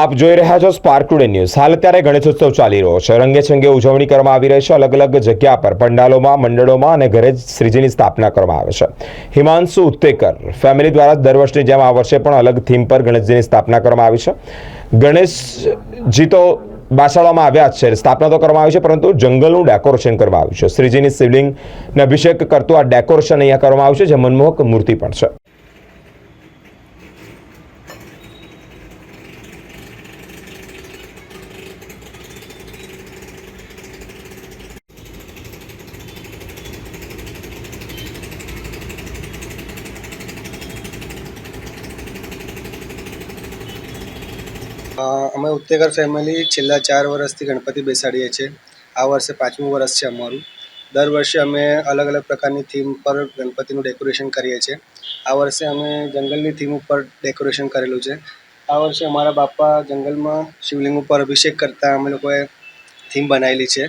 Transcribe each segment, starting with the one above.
આપ જોઈ રહ્યા છો સ્પાર્ક ટુડે ન્યૂઝ હાલ અત્યારે ગણેશોત્સવ ચાલી રહ્યો છે. રંગેચંગે ઉજવણી કરવામાં આવી રહી છે. અલગ અલગ જગ્યા પર, પંડાલોમાં, મંડળોમાં અને ઘરે જ શ્રીજીની સ્થાપના કરવામાં આવે છે. હિમાંશુ ઉત્તેકર ફેમિલી દ્વારા દર વર્ષની જેમ આ વર્ષે પણ અલગ થીમ પર ગણેશજીની સ્થાપના કરવામાં આવી છે. ગણેશજી તો બાસાડવામાં આવ્યા છે. સ્થાપના તો કરવામાં આવી છે, પરંતુ જંગલનું ડેકોરેશન કરવામાં આવ્યું છે. શ્રીજીની શિવલિંગને અભિષેક કરતું આ ડેકોરેશન અહીંયા કરવામાં આવ્યું છે, જે મનમોહક મૂર્તિ પણ છે. અમે ઉત્તેકર ફેમિલી છેલ્લા ચાર વર્ષથી ગણપતિ બેસાડીએ છીએ. આ વર્ષે પાંચમું વર્ષ છે અમારું. દર વર્ષે અમે અલગ અલગ પ્રકારની થીમ પર ગણપતિનું ડેકોરેશન કરીએ છીએ. આ વર્ષે અમે જંગલની થીમ ઉપર ડેકોરેશન કરેલું છે. આ વર્ષે અમારા બાપા જંગલમાં શિવલિંગ ઉપર અભિષેક કરતા અમે લોકોએ થીમ બનાવેલી છે.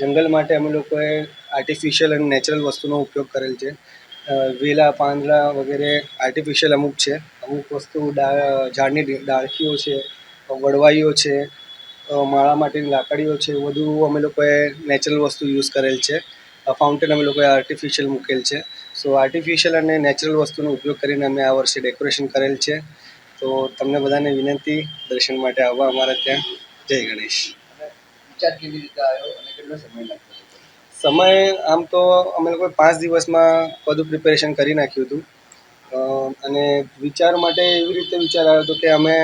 જંગલ માટે અમે લોકોએ આર્ટિફિશિયલ અને નેચરલ વસ્તુનો ઉપયોગ કરેલ છે. વેલા, પાંદડા વગેરે આર્ટિફિશિયલ અમુક છે. અમુક વસ્તુ ઝાડની ડાળખીઓ છે, વડવાઈઓ છે માળા માટેની લાકડીઓ છે એ બધું અમે લોકોએ નેચરલ વસ્તુ યુઝ કરેલ છે. ફાઉન્ટેન અમે લોકોએ આર્ટિફિશિયલ મૂકેલ છે. સો આર્ટિફિશિયલ અને નેચરલ વસ્તુનો ઉપયોગ કરીને અમે આ વર્ષે ડેકોરેશન કરેલ છે. તો તમને બધાને વિનંતી, દર્શન માટે આવવા અમારા ત્યાં. જય ગણેશ. વિચાર કેવી રીતે આવ્યો અને કેટલો સમય લાગ્યો? સમય, આમ તો અમે લોકોએ પાંચ દિવસમાં બધું પ્રિપેરેશન કરી નાખ્યું હતું. અને વિચાર માટે એવી રીતે વિચાર આવ્યો હતો કે અમે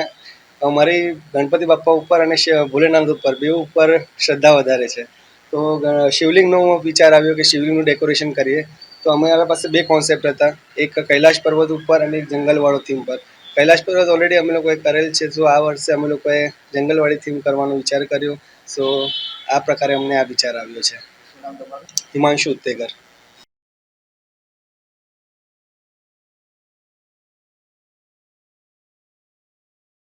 અમારી ગણપતિ બાપ્પા ઉપર અને ભોલેનાથ ઉપર, બે ઉપર શ્રદ્ધા વધારે છે. તો શિવલિંગનો વિચાર આવ્યો કે શિવલિંગનું ડેકોરેશન કરીએ. તો અમારા પાસે બે કોન્સેપ્ટ હતા. એક કૈલાશ પર્વત ઉપર અને એક જંગલવાળો થીમ પર. કૈલાશ પર્વત ઓલરેડી અમે લોકોએ કરેલ છે. તો આ વર્ષે અમે લોકોએ જંગલવાળી થીમ કરવાનો વિચાર કર્યો. સો આ પ્રકારે અમને આ વિચાર આવ્યો છે. શું નામ તમારું હિમાંશુ ઉત્તેકર